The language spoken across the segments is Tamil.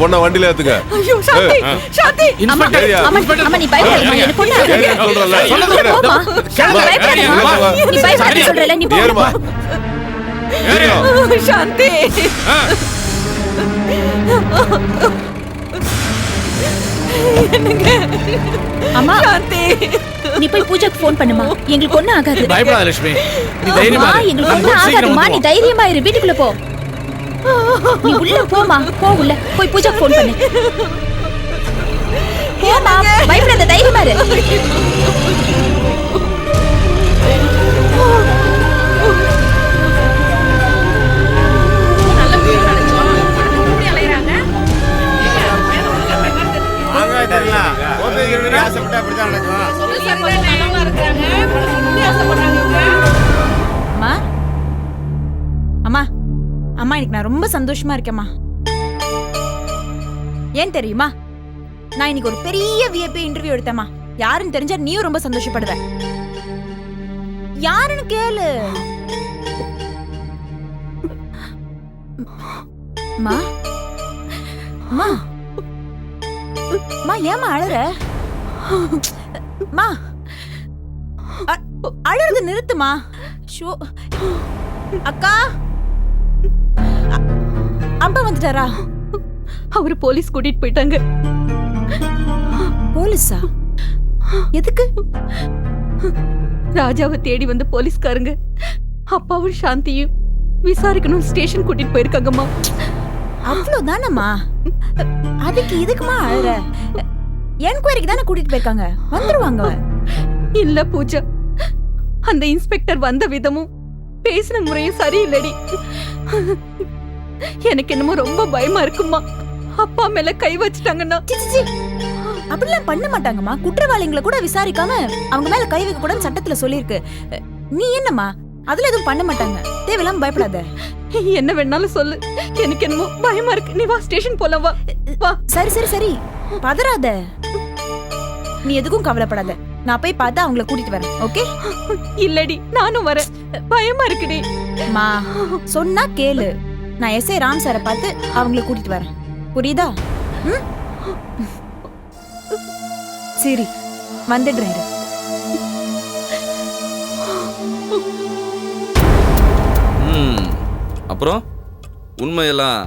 பொண்ணை வண்டியில ஏத்துங்க ஐயோ சாந்தி சாந்தி. அம்மா நீ பயப்படாத சொல்றல நீ போ ஏறுமா ஏறியா சாந்தி. அம்மா சாந்தி. நீ போய் பூஜாக்கு ஃபோன் பண்ணுமா? எங்களுக்கு ஒண்ணு ஆகாது. பயப்படாத லட்சுமி. நீ தைரியமா. எங்களுக்கு நம்ம ஒண்ணு சீக்கிரம் ஆகாதுமா நீ. தைரியமா இரு. வீட்டுக்குள்ள போ. நீ உள்ள போமா போ உள்ள. போய் பூஜாக்கு ஃபோன் பண்ணு. போமா பயப்படாத தைரியமா இரு அம்மா. அம்மா. அம்மா இன்னைக்கு நான் ரொம்ப சந்தோஷமா இருக்கேம்மா. ஏன் தெரியுமா? நான் இன்னைக்கு ஒரு பெரிய விஐபி இன்டர்வியூ எடுத்தேம்மா. யாருன்னு தெரிஞ்சா நீயும் ரொம்ப சந்தோஷப்படுவ. யாருன்னு கேளு. அம்மா அம்மா அம்மா ஏமா அழற? மா. அ- அழறது நிறுத்துமா. ஷோ. அக்கா. அப்பா வந்துட்டாரா? அவரு போலீஸ் கூட்டிட்டு போயிட்டாங்க. போலீஸா? எதுக்கு? ராஜாவை தேடி வந்த போலீஸ்காரங்க அப்பாவும் சாந்தியும் விசாரிக்கணும் ஸ்டேஷன் கூட்டிட்டு போயிருக்காங்கம்மா. அவ்வளவுதானம்மா? அதுக்கு இதுக்குமா அழற? என்கொயரிக்கு தானே கூட்டிட்டு போயிருக்காங்க? வந்துருவாங்க இல்ல பூஜா அந்த இன்ஸ்பெக்டர் வந்த விதமும் பேசின முறையும் சரியில்லடி. எனக்கு என்னமோ ரொம்ப பயமா இருக்குமா? அப்பா மேல கை வச்சுட்டாங்கன்னா. அப்படிலாம் பண்ண மாட்டாங்கம்மா. குற்றவாளிகளை கூட விசாரிக்காம அவங்க மேல கை வைக்க கூடாதுன்னு சட்டத்துல சொல்லியிருக்கு. நீ என்னம்மா? அதுல எதுவும் பண்ண மாட்டாங்க. தேவையில்லாம பயப்படாத. என்ன வேணாலும் சொல்லு. எனக்கு என்னமோ பயமா இருக்கு. நீ வா ஸ்டேஷன் போலாம் வா. வா. சரி சரி சரி. பதறாத. நீ எதுக்கும் கவலைப்படாத. நான் போய் பார்த்து அவங்கள கூட்டிட்டு வரேன். ஓகே? இல்லடி நானும் வரேன். பயமா இருக்குடி. மா சொன்னா கேளு. நான் எஸ்ஐ ராம் சாரை பார்த்து அவங்கள கூட்டிட்டு வரேன். புரியுதா? ம்? சரி வந்துடுறேன் அப்புறம்? உண்மையெல்லாம்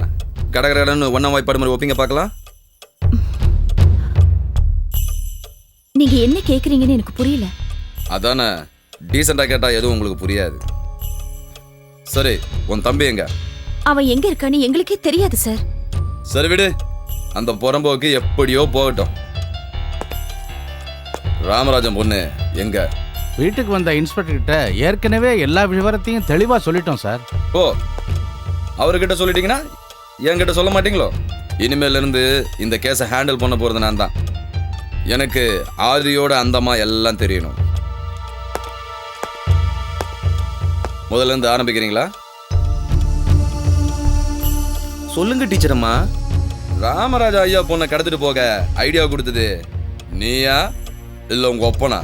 கடகடன்னு ஒன்றா வாய்ப்பாடு மாதிரி ஒப்பிங்க பார்க்கலாம். நீங்க என்ன கேக்குறீங்கன்னு எனக்கு புரியல. அதானே டீசெண்டாக கேட்டால் எதுவும் உங்களுக்கு புரியாது. சரி உன் தம்பி எங்க? அவன் எங்க இருக்கான்னு எங்களுக்கே தெரியாது சார். சரி விடு. அந்த புறம்போக்கு எப்படியோ போகட்டும். ராமராஜன் பொண்ணு எங்க? வீட்டுக்கு வந்த இன்ஸ்பெக்டர் கிட்ட ஏற்கனவே எல்லா விவரத்தையும் தெளிவா சொல்லிட்டோம் சார். ஓ அவர்கிட்ட சொல்லிட்டீங்கன்னா என்கிட்ட சொல்ல மாட்டீங்களோ? இனிமேல இருந்து இந்த கேஸை ஹேண்டில் பண்ண போறது நான் தான் எனக்கு ஆதியோட அந்தமா எல்லாம் தெரியணும். முதல்ல இருந்து ஆரம்பிக்கிறீங்களா? சொல்லுங்க டீச்சர் அம்மா ராமராஜா ஐயா பொண்ணை கடத்திட்டு போக ஐடியா கொடுத்தது. நீயா இல்ல உங்க ஒப்பனா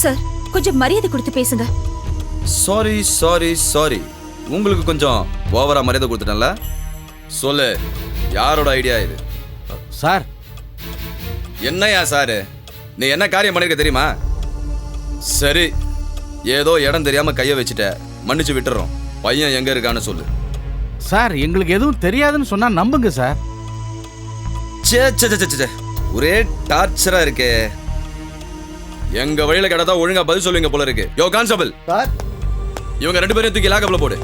சார் கொஞ்சம் மரியாதை கொடுத்து பேசுங்க. சாரி சாரி சாரி உங்களுக்கு கொஞ்சம் ஓவரா மரியாதை கொடுத்துட்டேன்ல. சொல்லு யாரோட ஐடியா இது? சார். என்னையா சாரு? நீ என்ன காரியம் பண்ணிருக்க தெரியுமா? சரி ஏதோ இடம் தெரியாம கைய வச்சுட்ட. மன்னிச்சு விட்டுறோம். பையன் எங்க இருக்கான்னு சொல்லு. சார் எங்களுக்கு எதுவும் தெரியாதுன்னு சொன்னா நம்புங்க சார். சே சே சே, சே. ஒரே டார்ச்சரா இருக்கே. எங்க வழியில கிடத்தா ஒழுங்கா பதில் சொல்லுவீங்க போல இருக்கு. யோ கான்ஸ்டபிள். சார். இவங்க ரெண்டு பேரையும் தூக்கி லாக்கப்ல போடு.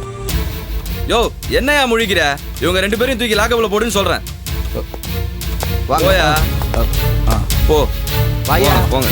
யோ என்னையா முழிக்கிற? இவங்க ரெண்டு பேரையும் தூக்கி லாக்கப்ல போடுன்னு சொல்றேன். போயா? போ. வாயா. போங்க,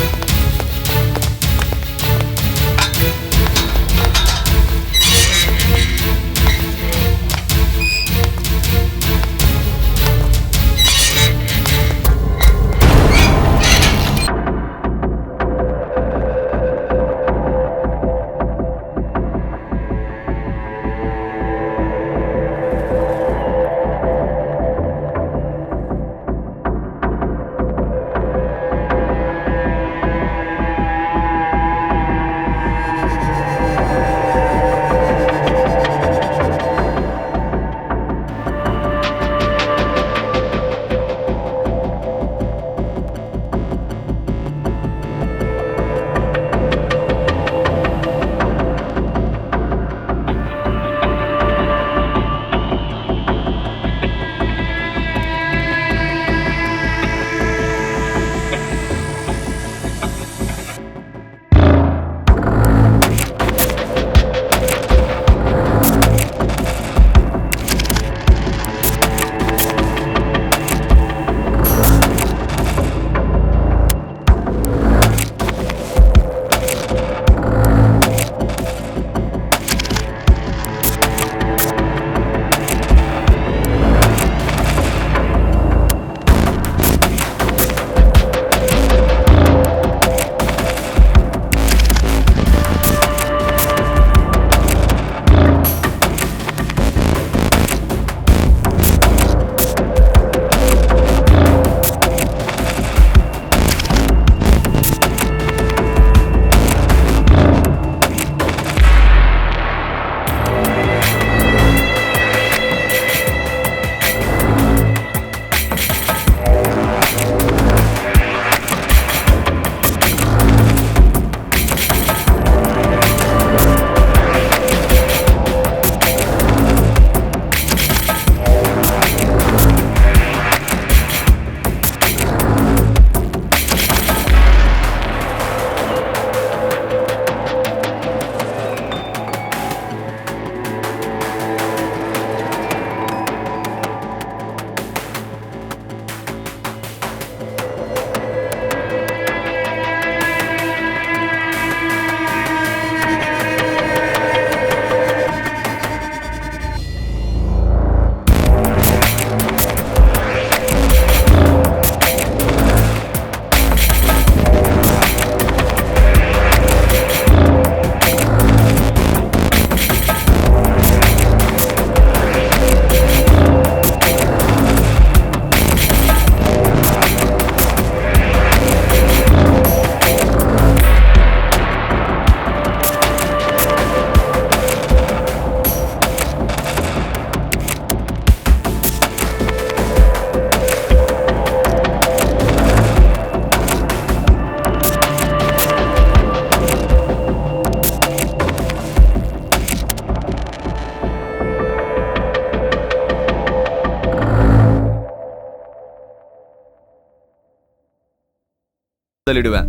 தள்ளிடுவேன்.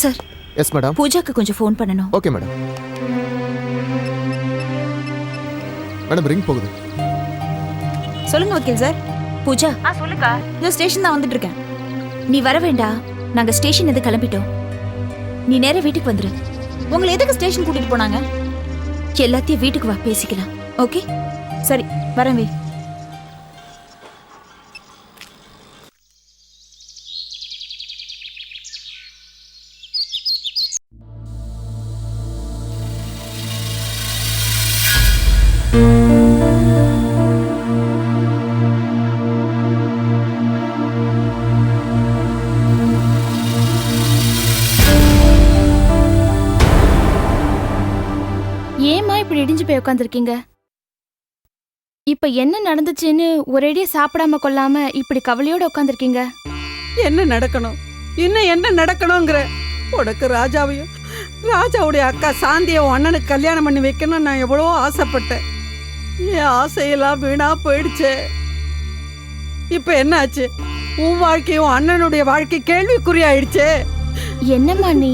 சார் எஸ் மேடம் பூஜாக்கு கொஞ்சம் ஃபோன் பண்ணணும். ஓகே மேடம் மேடம் ரிங் போகுது. சொல்லுங்க வக்கீல் சார். பூஜா இந்த ஸ்டேஷன் தான் வந்துட்டு இருக்கேன். நீ வர வேண்டாம் நாங்க ஸ்டேஷன் எது கிளம்பிட்டோம். நீ நேரா வீட்டுக்கு வந்துரு. உங்களை எதுக்கு ஸ்டேஷன் கூட்டிட்டு போனாங்க? எல்லாத்தையும் வீட்டுக்கு வா பேசிக்கலாம். ஓகே? சரி வரேன் வி. ஏம்மா உட்காந்துருக்கீங்க இப்ப என்ன நடந்துச்சுன்னு ஒரேடியா சாப்பிடாம கொள்ளாம இப்படி கவலையோட உட்காந்துருக்கீங்க என்ன நடக்கணும்? இன்னும் என்ன நடக்கணுங்கிற? உனக்கு ராஜாவையும் ராஜாவுடைய அக்கா சாந்தியை அண்ணனுக்கு கல்யாணம் பண்ணி வைக்கணும்னு நான் எவ்வளவோ ஆசைப்பட்டேன். என் ஆசையெல்லாம் வீணா போயிடுச்சே. இப்ப என்னாச்சு? உன் வாழ்க்கையும் அண்ணனுடைய வாழ்க்கை கேள்விக்குறியாயிடுச்சே. என்னம்மா நீ?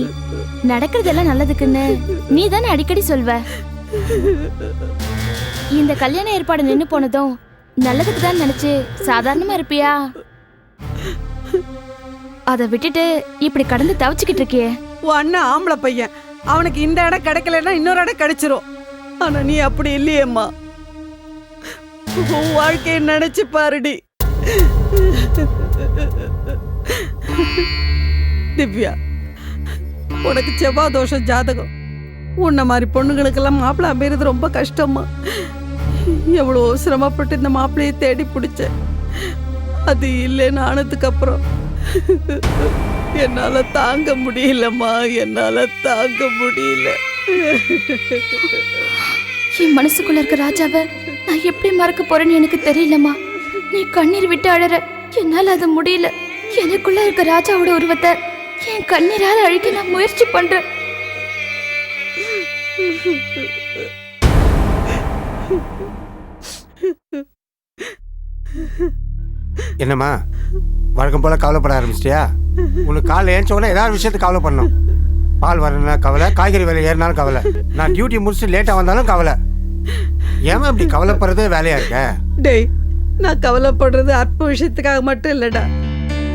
நடக்கிறதெல்லாம் நல்லதுக்குன்னு நீ தானே அடிக்கடி சொல்வ? இந்த கல்யாண ஏற்பாடு நின்னு போனதும் நல்லதுக்கு தான் நினைச்சு சாதாரணமா இருப்பியா? அதை விட்டுட்டு இப்படி கடந்து தவிச்சுக்கிட்டு இருக்கியே. அண்ணன் ஆம்பளை பையன். அவனுக்கு இந்த இடம் கிடைக்கலன்னா இன்னொரு இடம் கிடைச்சிரும். ஆனா நீ அப்படி இல்லையேம்மா. உன் வாழ்க்கையை நினைச்சு பாருடி. திவ்யா உனக்கு செவ்வாய் தோஷம் ஜாதகம். உன்ன மாதிரி பொண்ணுங்களுக்கெல்லாம் மாப்பிள்ளை அமைகிறது ரொம்ப கஷ்டமா எவ்வளோ சிரமப்பட்டு இந்த மாப்பிள்ளையை தேடி பிடிச்சேன். அது இல்லைன்னு ஆனதுக்கு அப்புறம் என்னால தாங்க முடியலம்மா என்னால தாங்க முடியல. என் மனசுக்குள்ள இருக்க ராஜாவை நான் எப்படி மறக்க போறேன்னு எனக்கு தெரியலம்மா. நீ கண்ணீர் விட்டு அழற என்னால அது முடியல. எனக்குள்ள இருக்க ராஜாவோட உருவத்தை என் கண்ணீரால அழிக்க நான் முயற்சி பண்றேன். என்னம்மா? வழக்கம் போல கவலைப்பட ஆரம்பிச்சிட்டியா? உனக்கு காலைல ஏஞ்ச உடனே ஏதாவது விஷயத்துக்கு கவலை பண்ணணும். பால் வரணும்னா கவலை காய்கறி விலை ஏறினாலும் கவலை. நான் டியூட்டி முடிச்சுட்டு லேட்டாக வந்தாலும் கவலை. ஏமா இப்படி கவலைப்படுறதே வேலையா இருக்க? டேய் நான் கவலைப்படுறது அற்ப விஷயத்துக்காக மட்டும் இல்லடா.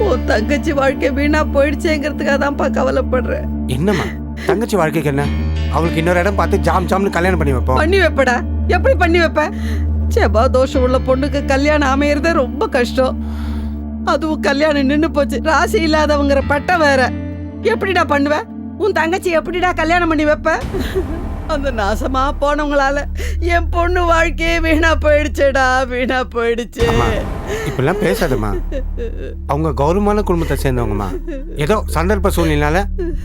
உன் தங்கச்சி வாழ்க்கை வீணா போயிடுச்சேங்கிறதுக்காக தான்ப்பா கவலைப்படுறேன். என்னம்மா? தங்கச்சி வாழ்க்கைக்கு என்ன? அவளுக்கு இன்னொரு இடம் பார்த்து ஜாம் ஜாம்னு கல்யாணம் பண்ணி வைப்போம். பண்ணி வைப்படா. எப்படி பண்ணி வைப்ப? செவ்வா தோஷம் உள்ள பொண்ணுக்கு கல்யாணம் அமையறதே ரொம்ப கஷ்டம். அதுவும் கல்யாணம் நின்னு போச்சு. ராசி இல்லாதவங்கிற பட்டம் வேற. எப்படிடா பண்ணுவ? உன் தங்கச்சி எப்படிடா கல்யாணம் பண்ணி வைப்ப? அந்த நாசமா போனவங்களால என் பொண்ணு வாழ்க்கையே வீணா போயிடுச்சேடா வீணா போயிடுச்சு. அம்மா, இப்படிலாம் பேசாதம்மா. அவங்க கௌரவமான குடும்பத்தை சேர்ந்தவங்கம்மா. ஏதோ சந்தர்ப்ப சூழ்நிலையால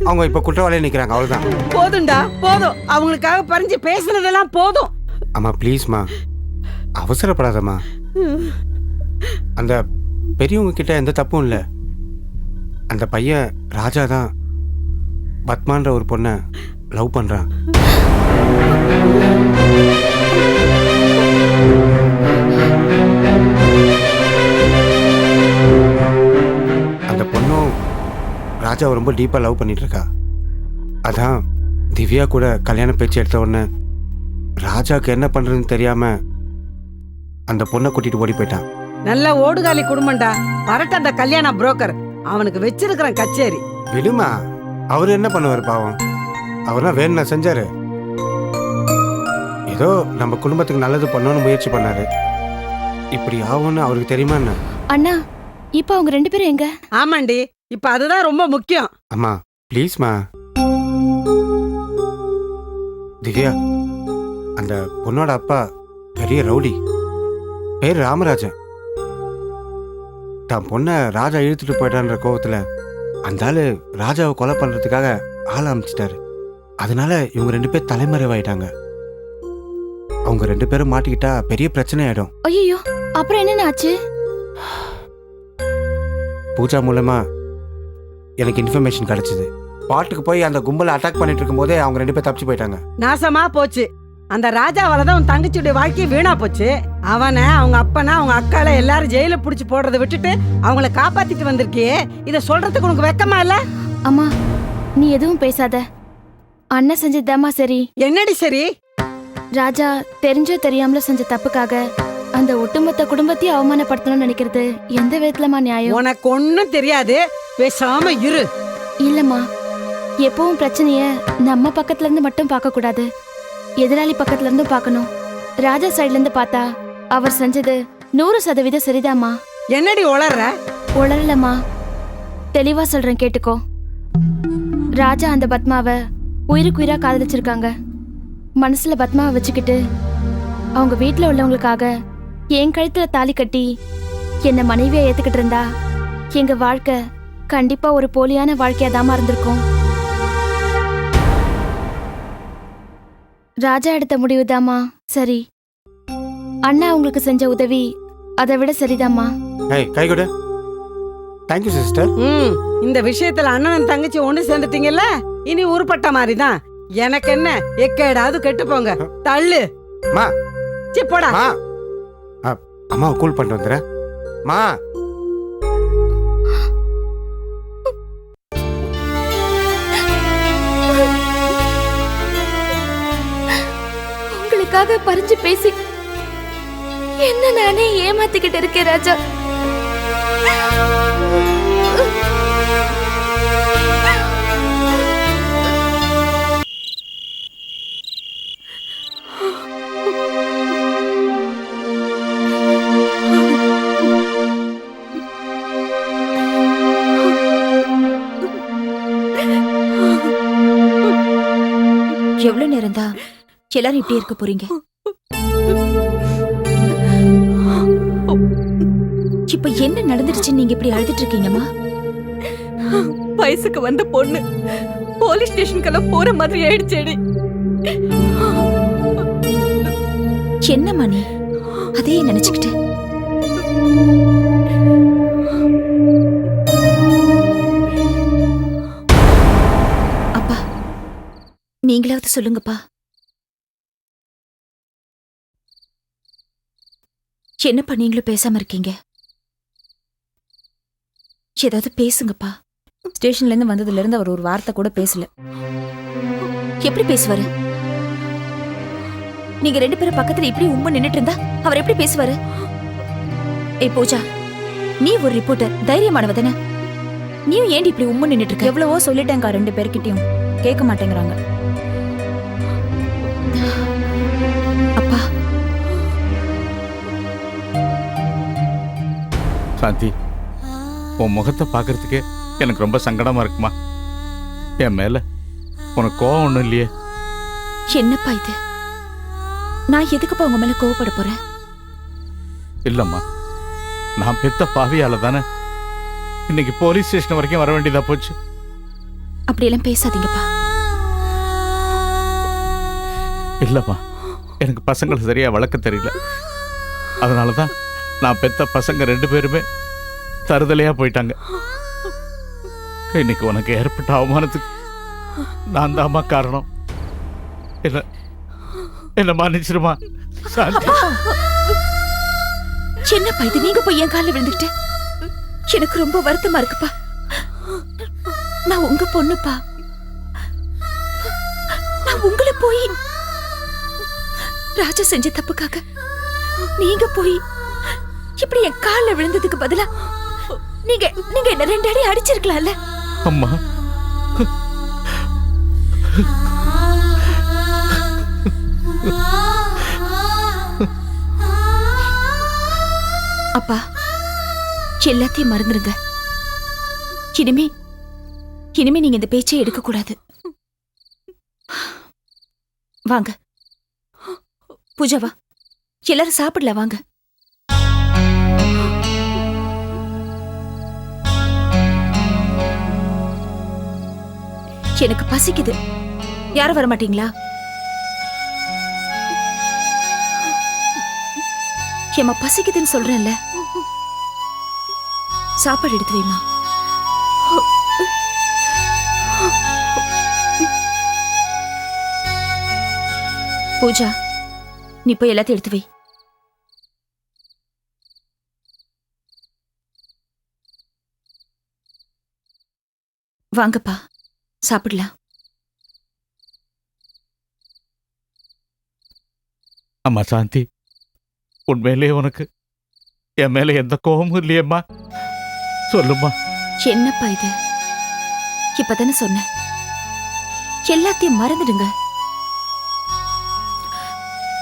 அவங்க இப்ப குற்றவாளியா நிக்கிறாங்க. அவ்வளவுதான். போதும்டா போதும். அவங்களுக்காக பறிஞ்சு பேசுனதெல்லாம் போதும். அம்மா ப்ளீஸ்மா அவசரப்படாதம்மா. அந்த பெரியவங்க கிட்ட எந்த தப்பும் இல்லை. அந்த பையன் ராஜா தான். பத்மான்ற ஒரு பொண்ணை லவ் பண்ணுறான் ராஜாவை ரொம்ப டீப்பாக லவ் பண்ணிட்டு இருக்கா அதான் திவ்யா கூட கல்யாண பேச்சு எடுத்த உடனே ராஜாக்கு என்ன பண்றதுன்னு தெரியாம அந்த பொண்ணை கூட்டிட்டு ஓடி போயிட்டான் நல்ல ஓடுகாலி குடும்பம்டா. வரட்ட அந்த கல்யாண புரோக்கர் அவனுக்கு வச்சிருக்கிறேன் கச்சேரி. விடுமா அவர் என்ன பண்ணுவார் பாவம்? அவர்லாம் வேணும்னா செஞ்சாரு. ஏதோ நம்ம குடும்பத்துக்கு நல்லது பண்ணணும்னு முயற்சி பண்ணாரு. இப்படி ஆகும்னு அவருக்கு தெரியுமா என்ன? அண்ணா இப்ப அவங்க ரெண்டு பேரும் எங்க? ஆமாண்டி. இப்ப அதுதான் ரொம்ப முக்கியம். அம்மா ப்ளீஸ்மா திவ்யா அந்த பொண்ணோட அப்பா பெரிய ரவுடி. பேர் ராமராஜன். தான் பொண்ணை ராஜா இழுத்துட்டு போயிட்டான்ற கோவத்துல அந்த ஆளு ராஜாவை கொலை பண்றதுக்காக ஆள் அமைச்சிட்டாரு. அதனால இவங்க ரெண்டு பேர் தலைமறைவாயிட்டாங்க. அவங்க ரெண்டு பேரும் மாட்டிக்கிட்டா பெரிய பிரச்சனை ஆயிடும் ஐயோ அப்புறம் என்னென்ன ஆச்சு? பூஜா மூலமா எனக்கு இன்ஃபர்மேஷன் கிடைச்சிது. பாட்டுக்கு போய் அந்த கும்பலை அட்டாக் பண்ணிட்டு இருக்கும்போதே அவங்க ரெண்டு பேர் தப்பிச்சு போயிட்டாங்க. நாசமா போச்சு. அந்த ராஜாவால தான் உன் தங்கச்சியுடைய வாழ்க்கை வீணா போச்சு. அவனை அவங்க அப்பனா அவங்க அக்கால எல்லாரும் ஜெயில புடிச்சு போடுறத விட்டுட்டு அவங்கள காப்பாத்திட்டு வந்திருக்கியே. இத சொல்றதுக்கு உனக்கு வெக்கமா இல்ல? அம்மா நீ எதுவும் பேசாத. அண்ணன் செஞ்சதாம்மா சரி. என்னடி சரி? ராஜா தெரிஞ்சோ தெரியாமலோ செஞ்ச தப்புக்காக அந்த ஒட்டுமொத்த குடும்பத்தையும் அவமானப்படுத்தணும்னு நினைக்கிறது எந்த விதத்துலமா நியாயம்? உனக்கு ஒண்ணும் தெரியாது. பேசாம இரு. இல்லம்மா. எப்பவும் பிரச்சனைய நம்ம பக்கத்துல இருந்து மட்டும் பார்க்க கூடாது. எதிராளி பக்கத்துல இருந்தும் பார்க்கணும். ராஜா சைடுல இருந்து பார்த்தா அவர் செஞ்சது நூறு சதவீதம் சரிதாம்மா. என்னடி உளர்ற? உளரலம்மா. தெளிவா சொல்றேன் கேட்டுக்கோ. ராஜா அந்த பத்மாவை உயிருக்குயிரா காதலிச்சிருக்காங்க. மனசுல பத்மாவை வச்சுக்கிட்டு அவங்க வீட்ல உள்ளவங்களுக்காக என் கழுத்துல தாலி கட்டி என்னை மனைவியா ஏத்துக்கிட்டு இருந்தா எங்க வாழ்க்கை கண்டிப்பா ஒரு போலியான வாழ்க்கையா தாமா இருந்திருக்கும். ராஜா எடுத்த முடிவுதாம்மா. சரி. அண்ணா உங்களுக்கு செஞ்ச உதவி அதை விட சரிதாம்மா. ஏய் கை கொடு. தேங்க்யூ சிஸ்டர் ம் இந்த விஷயத்துல அண்ணன் தங்கச்சி ஒண்ணு சேர்ந்துட்டீங்கல்ல? இனி உருப்பட்ட மாதிரி தான் எனக்கு என்ன எக்கேடாவது கெட்டு போங்க தள்ளு. மா. சி போடா. மா. அம்மாவை கூல் பண்ணிட்டு வந்துடுறேன் மா. உங்களுக்காக பறிஞ்சு பேசி என்ன நானே ஏமாத்திக்கிட்டு இருக்கேன் ராஜா. எல்லாரும் இப்படி இருக்க போறீங்க. இப்ப என்ன நடந்துருச்சுன்னு நீங்க இப்படி அழுதுட்டு இருக்கீங்கம்மா? வயசுக்கு வந்த பொண்ணு. போலீஸ் ஸ்டேஷனுக்கெல்லாம் போற மாதிரி ஆயிடுச்சேடி என்னம்மா நீ? அதையே நினைச்சுக்கிட்டு. அப்பா நீங்களாவது சொல்லுங்கப்பா. என்னப்பா நீங்களும் பேசாம இருக்கீங்க? ஏதாவது பேசுங்கப்பா. ஸ்டேஷன்ல இருந்து வந்ததுல இருந்து அவர் ஒரு வார்த்தை கூட பேசல. எப்படி பேசுவாரு? நீங்க ரெண்டு பேரும் பக்கத்துல இப்படி உண்மை நின்னுட்டு இருந்தா அவர் எப்படி பேசுவாரு? ஏய் பூஜா நீ ஒரு ரிப்போர்ட்டர் தைரியமானவ தானே? நீயும் ஏன்டி இப்படி உண்மை நின்னுட்டு இருக்க எவ்வளவோ சொல்லிட்டேங்க்கா ரெண்டு பேர்கிட்டயும். கேட்க மாட்டேங்கிறாங்க. சாந்தி. உன் முகத்தை பார்க்கறதுக்கே எனக்கு ரொம்ப சங்கடமா இருக்குமா? என் மேல உனக்கு கோவம் ஒன்றும் இல்லையே. என்னப்பா இது? நான் எதுக்குப்பா உங்க மேல கோவப்பட போறேன்? இல்லம்மா. நான் பெத்த பாவியால தானே இன்னைக்கு போலீஸ் ஸ்டேஷன் வரைக்கும் வர வேண்டியதா போச்சு. அப்படியெல்லாம் பேசாதீங்கப்பா. இல்லம்மா. எனக்கு பசங்களை சரியா வளர்க்க தெரியல. அதனால தான் நான் பெத்த பசங்க ரெண்டு பேருமே தருதலையா போயிட்டாங்க. இன்னைக்கு உனக்கு ஏற்பட்ட அவமானத்துக்கு நான் தாம்மா காரணம். என்ன என்ன மன்னிச்சிருமா சின்ன என்னப்பா இது நீங்க போய் என் காலில் விழுந்துட்டேன் எனக்கு ரொம்ப வருத்தமா இருக்குப்பா. நான் உங்க பொண்ணுப்பா. நான் உங்களை போய் ராஜா செஞ்ச தப்புக்காக நீங்க போய் இப்படி என் காலில் விழுந்ததுக்கு பதிலா நீங்க நீங்க என்ன ரெண்டு அடி அடிச்சிருக்கலாம்ல? அம்மா. அப்பா எல்லாத்தையும் மறந்துருங்க. இனிமே இனிமே நீங்க இந்த பேச்சை எடுக்க கூடாது வாங்க. பூஜா வா எல்லாரும் சாப்பிடல வாங்க. எனக்கு பசிக்குது. யாரும் வர மாட்டீங்களா ஏம்மா பசிக்குதுன்னு சொல்றேன்ல. சாப்பாடு எடுத்து வைமா பூஜா நீ போய் எல்லாத்தையும் எடுத்து வை. வாங்கப்பா. சாப்பிடலாம். அம்மா சாந்தி உண்மையிலேயே உனக்கு என் மேல எந்த கோபமும் இல்லையேம்மா. சொல்லுமா என்னப்பா இது? இப்பதானே சொன்னேன். எல்லாத்தையும் மறந்துடுங்க.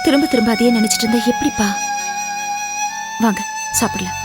திரும்ப திரும்ப அதையே நினைச்சிட்டு இருந்தா எப்படிப்பா? வாங்க சாப்பிடலாம்.